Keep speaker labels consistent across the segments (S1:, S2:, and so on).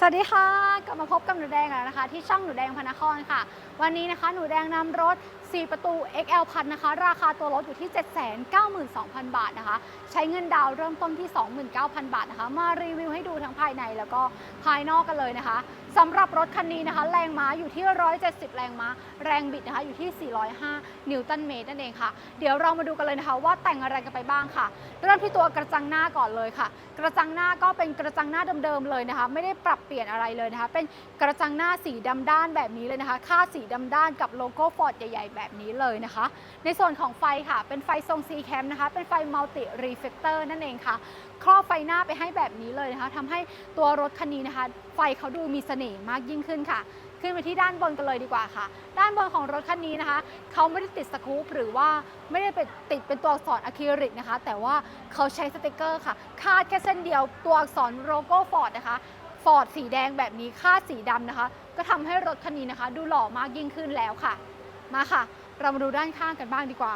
S1: สวัสดีค่ะ กลับมาพบกับหนูแดงแล้วนะคะ ที่ช่องหนูแดงพระนครค่ะ วันนี้นะคะหนูแดงนำรถ 4 ประตู XL พันนะคะ ราคาตัวรถอยู่ที่ 792,000 บาทนะคะ ใช้เงินดาวน์เริ่มต้นที่ 29,000 บาทนะคะ มารีวิวให้ดูทั้งภายในแล้วก็ภายนอกกันเลยนะคะ สำหรับรถคันนี้นะคะ แรงม้าอยู่ที่ 170 แรงม้า แรงบิดนะคะอยู่ที่ 405 นิวตันเมตรนั่นเองค่ะ เดี๋ยวเรามาดูกันเลยนะคะ ว่าแต่งอะไรกันไปบ้างค่ะเริ่มที่ตัวกระจังหน้าก่อนเลยค่ะ กระจังหน้าก็เป็นกระจังหน้าเดิมๆเลยนะคะ ไม่ได้ปรับเปลี่ยนอะไรเลยนะคะ เป็นกระจังหน้าสีดำด้านแบบนี้เลยนะคะ ค่าสีดำด้านกับโลโก้ฟอร์ดใหญ่ ๆ แบบนี้เลยนะคะ ในส่วนของไฟค่ะ เป็นไฟทรง C cam นะคะ เป็นไฟมัลติรีเฟ l เตอร์นั่นเองค่ะ ครอบไฟหน้าไปให้แบบนี้เลยนะคะทำให้ตัวรถคันนี้นะคะ ไฟเขาดูมีเสน่หมากยิ่งขึ้นค่ะ ขึ้นไปที่ด้านบนกันเลยดีกว่าค่ะ ด้านบนของรถคันนี้นะคะ เขาไม่ได้ติดสกรูปหรือว่าไม่ได้เป็นติดเป็นตัวอักษรอะคริลิกนะคะ แต่ว่าเขาใช้สติกเกอร์ค่ะ คาดแค่เส้นเดียวตัวอักษรโลโก้ฟอร์ดนะคะฟอร์ดสีแดงแบบนี้คาดสีดำนะคะ ก็ทำให้รถคันนี้นะคะ ดูหล่อมากยิ่งขึ้นแล้วค่ะ มาค่ะ เรามาดูด้านข้างกันบ้างดีกว่า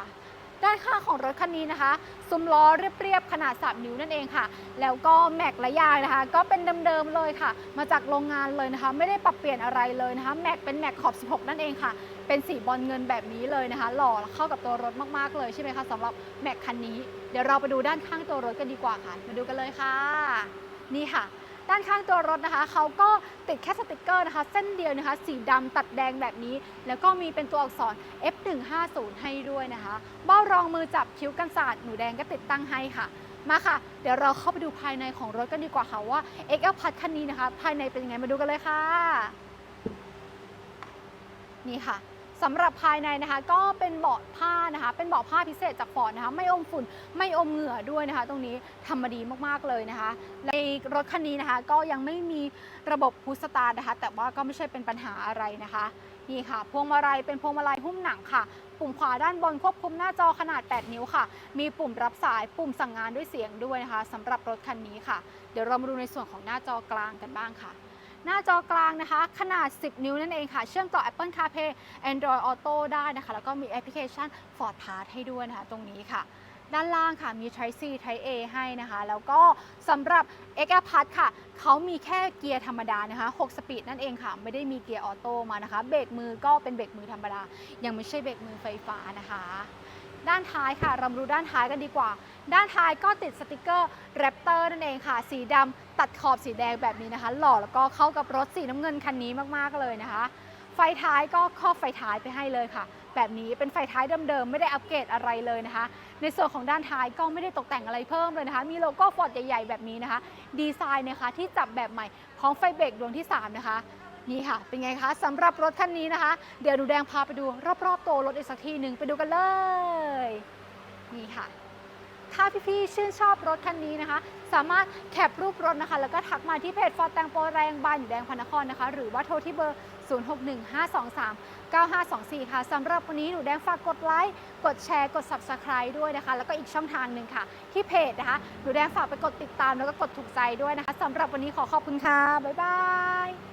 S1: ด้านข้างของรถคันนี้นะคะ ซุ้มล้อเรียบๆขนาด 3 นิ้วนั่นเองค่ะ แล้วก็แม็กและยางนะคะ ก็เป็นเดิมๆเลยค่ะ มาจากโรงงานเลยนะคะ ไม่ได้ปรับเปลี่ยนอะไรเลยนะคะ แม็กเป็นแม็กขอบ 16 นั่นเองค่ะ เป็นสีบอลเงินแบบนี้เลยนะคะ หล่อเข้ากับตัวรถมากๆเลยใช่ไหมคะสำหรับแม็กคันนี้ เดี๋ยวเราไปดูด้านข้างตัวรถกันดีกว่าค่ะ มาดูกันเลยค่ะ นี่ค่ะ ด้านข้างตัวรถนะคะเขาก็ติดแค่สติกเกอร์นะคะ เส้นเดียวนะคะ สีดำตัดแดงแบบนี้ แล้วก็มีเป็นตัวอักษร F150 ให้ด้วยนะคะ เบ้ารองมือจับคิ้วกันศาสตร์หนูแดงก็ติดตั้งให้ค่ะ มาค่ะ เดี๋ยวเราเข้าไปดูภายในของรถกันดีกว่าค่ะว่า XL พัดคันนี้นะคะ ภายในเป็นยังไงมาดูกันเลยค่ะ นี่ค่ะ สำหรับภายในนะคะ ก็เป็นเบาะผ้านะคะ เป็นเบาะผ้าพิเศษจากฟอร์ดนะคะ ไม่อมฝุ่นไม่อมเหงื่อด้วยนะคะ ตรงนี้ทำมาดีมากๆเลยนะคะในรถคันนี้นะคะ ก็ยังไม่มีระบบพุชสตาร์นะคะ แต่ว่าก็ไม่ใช่เป็นปัญหาอะไรนะคะนี่ค่ะ พวงมาลัยเป็นพวงมาลัยหุ้มหนังค่ะ ปุ่มขวาด้านบนควบคุมหน้าจอขนาด 8 นิ้วค่ะ มีปุ่มรับสายปุ่มสั่งงานด้วยเสียงด้วยนะคะสำหรับรถคันนี้ค่ะ เดี๋ยวเรามาดูในส่วนของหน้าจอกลางกันบ้างค่ะ หน้าจอกลางนะคะ ขนาด 10 นิ้วนั่นเองค่ะ เชื่อมต่อ Apple CarPlay Android Auto ได้นะคะ แล้วก็มีแอปพลิเคชัน Ford Pass ให้ด้วยนะคะ ตรงนี้ค่ะด้านล่างค่ะมี Type C Type A ให้นะคะ แล้วก็สำหรับ x r p a s ค่ะ เขามีแค่เกียร์ธรรมดานะคะ 6 สปีดนั่นเองค่ะ ไม่ได้มีเกียร์ออโต้มานะคะ เบรกมือก็เป็นเบรกมือธรรมดา ยังไม่ใช่เบรกมือไฟฟ้านะคะ ด้านท้ายค่ะ เรามาดูด้านท้ายกันดีกว่า ด้านท้ายก็ติดสติกเกอร์แรปเตอร์นั่นเองค่ะ สีดำตัดขอบสีแดงแบบนี้นะคะ หล่อแล้วก็เข้ากับรถสีน้ำเงินคันนี้มากๆเลยนะคะ ไฟท้ายก็ครอบไฟท้ายไปให้เลยค่ะ แบบนี้เป็นไฟท้ายเดิมๆไม่ได้อัปเกรดอะไรเลยนะคะ ในส่วนของด้านท้ายก็ไม่ได้ตกแต่งอะไรเพิ่มเลยนะคะ มีโลโก้ฟอร์ดใหญ่ๆแบบนี้นะคะ ดีไซน์นะคะที่จับแบบใหม่ของไฟเบรกดวงที่ 3 นะคะนี่ค่ะ เป็นไงคะสำหรับรถคันนี้นะคะ เดี๋ยวดูแดงพาไปดูรอบๆตัวรถอีกสักทีหนึ่งไปดูกันเลย นี่ค่ะ ถ้าพี่ๆชื่นชอบรถคันนี้นะคะ สามารถแคปรูปรถนะคะ แล้วก็ทักมาที่เพจฟอร์แตงโปรแรงบานอยู่แดงพนครนะคะ หรือว่าโทรที่เบอร์ 0615239524 ค่ะสำหรับวันนี้หนูแดงฝากกดไลค์ กดแชร์ กด Subscribe ด้วยนะคะ แล้วก็อีกช่องทางหนึ่งค่ะ ที่เพจนะคะ หนูแดงฝากไปกดติดตามแล้วก็กดถูกใจด้วยนะคะสำหรับวันนี้ขอขอบคุณค่ะ บ๊ายบาย